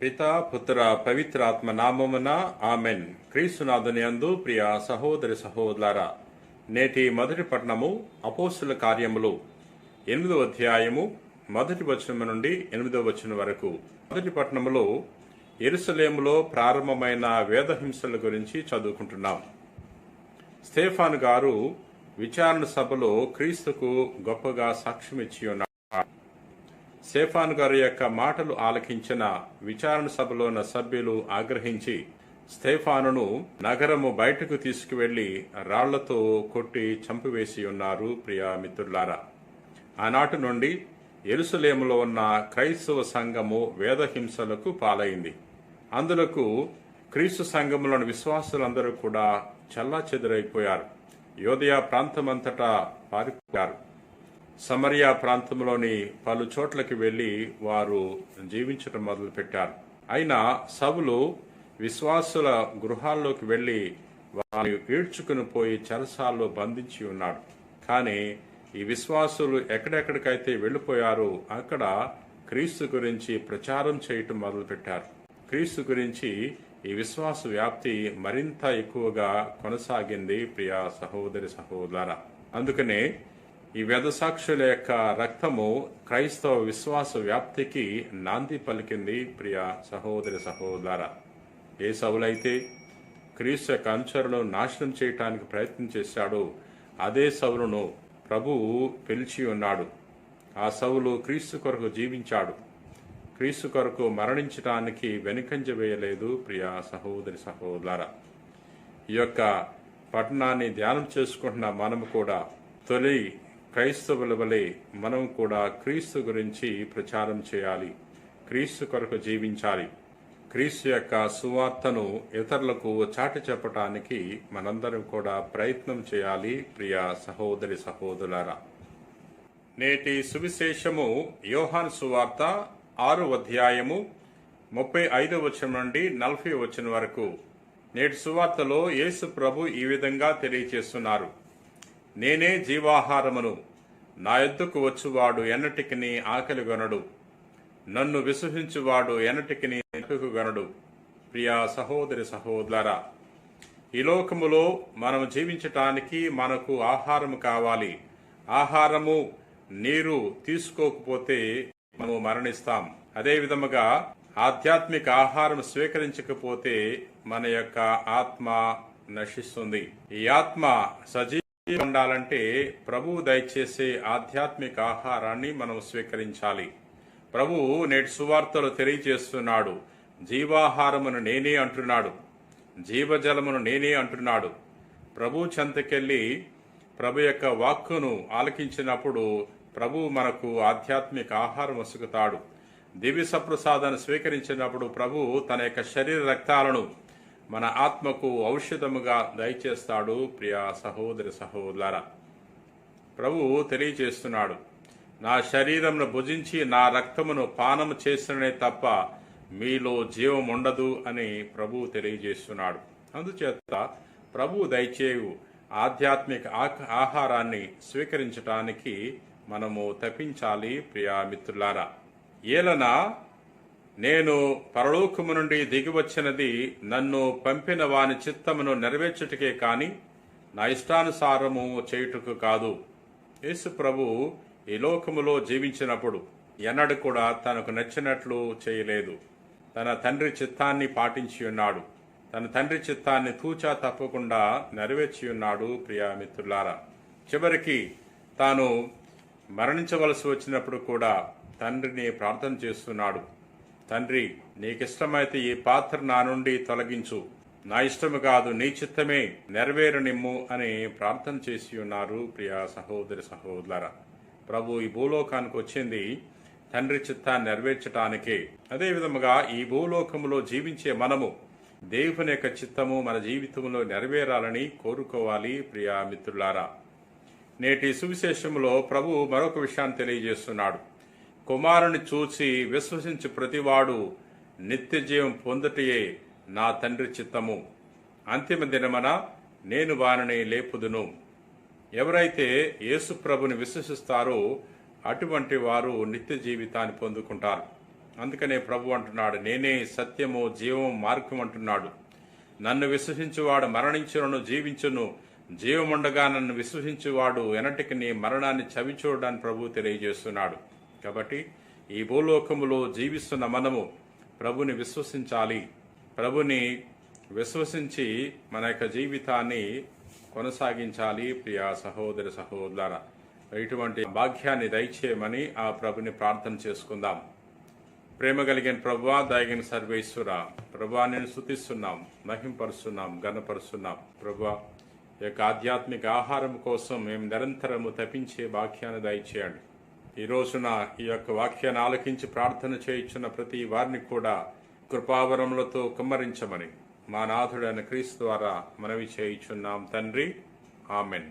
పిత పుత్ర పవిత్రాత్మ నామమున ఆమెన్ క్రీస్తునాథుని అందు ప్రియ సహోదరి సహోదరులారా నేటి మొదటి పట్టణము అపోస్తుల కార్యములు ఎనిమిదో అధ్యాయము మొదటి వచనం నుండి ఎనిమిదో వచనం వరకు మొదటి పట్టణములో ఎరుసలేములో ప్రారంభమైన వేదహింసల గురించి చదువుకుంటున్నాం. స్టేఫాన్ గారు విచారణ సభలో క్రీస్తుకు గొప్పగా సాక్ష్యం ఇచ్చి ఉన్నారు సేఫాన్ గారి యొక్క మాటలు ఆలకించిన విచారణ సభలో ఉన్న సభ్యులు ఆగ్రహించి స్టేఫానును నగరము బయటకు తీసుకువెళ్ళి రాళ్ళతో కొట్టి చంపివేసి ఉన్నారు ప్రియా మిత్రులారా. ఆనాటి నుండి ఎరుసలేములో ఉన్న క్రైస్తవ సంఘము వేదహింసలకు పాలైంది. అందులకు క్రీస్తు సంఘములోని విశ్వాసులందరూ కూడా చల్లా చెదరైపోయారు యోధయా ప్రాంతమంతటా పారిపోయారు. సమరియా ప్రాంతంలోని పలు చోట్లకి వెళ్ళి వారు జీవించడం మొదలుపెట్టారు. అయినా సవులు విశ్వాసుల గృహాల్లోకి వెళ్ళి వారిని ఈడ్చుకుని పోయి చెరసాల్లో బంధించి ఉన్నాడు కానీ ఈ విశ్వాసులు ఎక్కడెక్కడికైతే వెళ్ళిపోయారో అక్కడ క్రీస్తు గురించి ప్రచారం చేయటం మొదలుపెట్టారు. క్రీస్తు గురించి ఈ విశ్వాస వ్యాప్తి మరింత ఎక్కువగా కొనసాగింది ప్రియా సహోదరి సహోదర. అందుకనే ఈ వేదసాక్షుల యొక్క రక్తము క్రైస్తవ విశ్వాస వ్యాప్తికి నాంది పలికింది ప్రియ సహోదరి సహోదర. ఏ సవులైతే క్రీస్తు యొక్క అనుచరులను నాశనం చేయటానికి ప్రయత్నం చేశాడో అదే సవులను ప్రభువు పిలిచి ఉన్నాడు. ఆ సవులు క్రీస్తు కొరకు జీవించాడు. క్రీస్తు కొరకు మరణించటానికి వెనుకంజ వేయలేదు ప్రియ సహోదరి సహోదర. ఈ యొక్క పట్టణాన్ని ధ్యానం చేసుకుంటున్న మనము కూడా తొలి క్రైస్తవుల వలె మనం కూడా క్రీస్తు గురించి ప్రచారం చేయాలి. క్రీస్తు కొరకు జీవించాలి. క్రీస్తు యొక్క సువార్తను ఇతరులకు చాటి చెప్పటానికి మనందరం కూడా ప్రయత్నం చేయాలి ప్రియ సహోదరి సహోదరులారా. నేటి సువిశేషము యోహాన్ సువార్త ఆరు అధ్యాయము ముప్పై ఐదు వచనం నుండి నలభై వచనం వరకు. నేటి సువార్తలో యేసు ప్రభు ఈ విధంగా తెలియచేస్తున్నారు నేనే జీవాహారమును. నా ఎద్దుకు వచ్చువాడు ఎన్నటికిని ఆకలిగొనడు నన్ను విశ్వసించువాడు ఎన్నటికిని గనడు. ప్రియా సహోదరి సహోదరా ఈ లోకములో మనం జీవించటానికి మనకు ఆహారం కావాలి. ఆహారము నీరు తీసుకోకపోతే మనము మరణిస్తాం. అదే విధముగా ఆధ్యాత్మిక ఆహారం స్వీకరించకపోతే మన యొక్క ఆత్మ నశిస్తుంది. ఈ ఆత్మ సజీవ ఉండాలంటే ప్రభువు దయచేసే ఆధ్యాత్మిక ఆహారాన్ని మనం స్వీకరించాలి. ప్రభు నేటి సువార్తలు తెలియజేస్తున్నాడు జీవాహారమును నేనే అంటున్నాడు జీవజలమును నేనే అంటున్నాడు. ప్రభు చెంతకెళ్ళి ప్రభు యొక్క వాక్కును ఆలకించినప్పుడు ప్రభు మనకు ఆధ్యాత్మిక ఆహారం వసుకుతాడు. దివ్య సప్రసాదాన్ని స్వీకరించినప్పుడు ప్రభు తన యొక్క శరీర రక్తాలను మన ఆత్మకు ఔషధముగా దయచేస్తాడు ప్రియ సహోదరి సహోదర ప్రభు తెలియచేస్తున్నాడు నా శరీరంను భుజించి నా రక్తమును పానము చేసిననే తప్ప మీలో జీవం ఉండదు అని ప్రభు తెలియజేస్తున్నాడు. అందుచేత ప్రభు దయచేయు ఆధ్యాత్మిక ఆహారాన్ని స్వీకరించటానికి మనము తప్పించాలి ప్రియా మిత్రులారా. ఏలన నేను పరలోకము నుండి దిగివచ్చినది నన్ను పంపిన వాని చిత్తమును నెరవేర్చుటకే కాని నా ఇష్టానుసారము చేయుటకు కాదు. యేసు ప్రభు ఈ లోకములో జీవించినప్పుడు ఎన్నడు కూడా తనకు నచ్చినట్లు చేయలేదు. తన తండ్రి చిత్తాన్ని పాటించి ఉన్నాడు. తన తండ్రి చిత్తాన్ని తూచా తప్పకుండా నెరవేర్చి ఉన్నాడు ప్రియామిత్రులారా చివరికి తాను మరణించవలసి వచ్చినప్పుడు కూడా తండ్రిని ప్రార్థన చేస్తున్నాడు. తండ్రి నీకిష్టమైతే ఈ పాత్ర నా నుండి తొలగించు. నా ఇష్టము కాదు నీ చిత్తమే నెరవేరనిమ్ము అని ప్రార్థన చేసి ఉన్నారు ప్రియా సహోదరి సహోదర ప్రభు ఈ భూలోకానికి వచ్చింది తండ్రి చిత్తాన్ని నెరవేర్చటానికే. అదే విధముగా ఈ భూలోకములో జీవించే మనము దేవుని యొక్క చిత్తము మన జీవితంలో నెరవేరాలని కోరుకోవాలి ప్రియా మిత్రులారా. నేటి సువిశేషములో ప్రభు మరొక విషయాన్ని తెలియజేస్తున్నాడు. కుమారుని చూసి విశ్వసించి ప్రతివాడు నిత్య జీవం పొందుటయే నా తండ్రి చిత్తము. అంతిమ దినమన నేను వారిని లేపుదును. ఎవరైతే యేసు ప్రభుని విశ్వసిస్తారో అటువంటి వారు నిత్య జీవితాన్ని పొందుకుంటారు. అందుకనే ప్రభు అంటున్నాడు నేనే సత్యము జీవము మార్గం అంటున్నాడు. నన్ను విశ్వసించువాడు మరణించును జీవించును. జీవముండగా నన్ను విశ్వసించువాడు ఎనటికి నీ మరణాన్ని చవిచూడని ప్రభు తెలియజేస్తున్నాడు. కాబట్టి ఈ భూలోకములో జీవిస్తున్న మనము ప్రభుని విశ్వసించాలి. ప్రభుని విశ్వసించి మన యొక్క జీవితాన్ని కొనసాగించాలి. ప్రియా సహోదరి సహోదర ఇటువంటి భాగ్యాన్ని దయచేయమని ఆ ప్రభుని ప్రార్థన చేసుకుందాం. ప్రేమ కలిగిన ప్రభా దయగిన సర్వేశ్వర ప్రభా నేను శుతిస్తున్నాం మహింపరుస్తున్నాం గణపరుస్తున్నాం ప్రభా ఈ యొక్క ఆధ్యాత్మిక ఆహారం కోసం మేము నిరంతరము తప్పించే భాగ్యాన్ని దయచేయండి. ఈ రోజున ఈ యొక్క వాక్యాన్ని ఆలకించి ప్రార్థన చేయించిన ప్రతి వారిని కూడా కృపావరములతో కుమ్మరించమని మా నాథుడైన క్రీస్తు ద్వారా మనవి చేయించున్నాం తండ్రి. ఆమెన్.